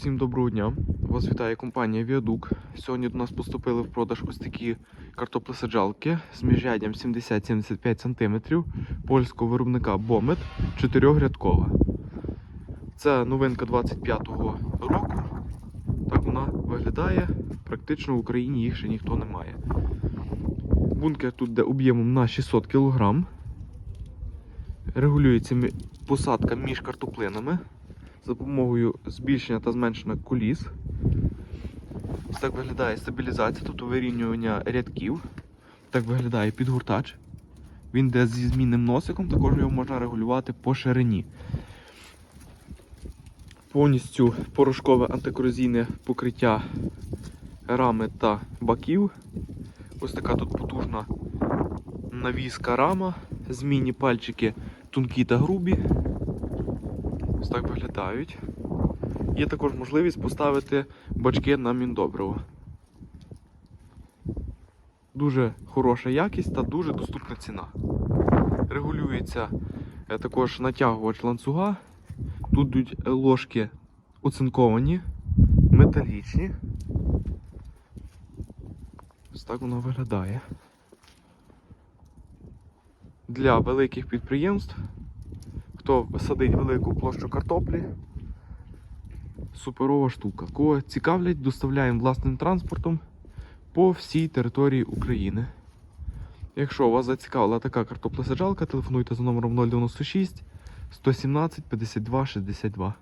Усім доброго дня! Вас вітає компанія Віадук. Сьогодні до нас поступили в продаж ось такі картоплесаджалки з міжряддям 70-75 см польського виробника Бомет 4-рядкова. Це новинка 25-го року. Так вона виглядає. Практично в Україні їх ще ніхто не має. Бункер тут де об'ємом на 600 кг. Регулюється посадка між картоплинами за допомогою збільшення та зменшення коліс. Ось так виглядає стабілізація, тобто вирівнювання рядків. Так виглядає підгортач. Він йде зі змінним носиком, також його можна регулювати по ширині. Повністю порошкове антикорозійне покриття рами та баків. Ось така тут потужна навіска рама, змінні пальчики тонкі та грубі. Ось так виглядають. Є також можливість поставити бачки на міндобриво. Дуже хороша якість та дуже доступна ціна. Регулюється е, також натягувач ланцюга. Тут йдуть ложки оцинковані, металічні. Ось так воно виглядає. Для великих підприємств хто садить велику площу картоплі. Суперова штука. Кого цікавлять, доставляємо власним транспортом по всій території України. Якщо вас зацікавила така картоплесаджалка, телефонуйте за номером 096 117 52 62.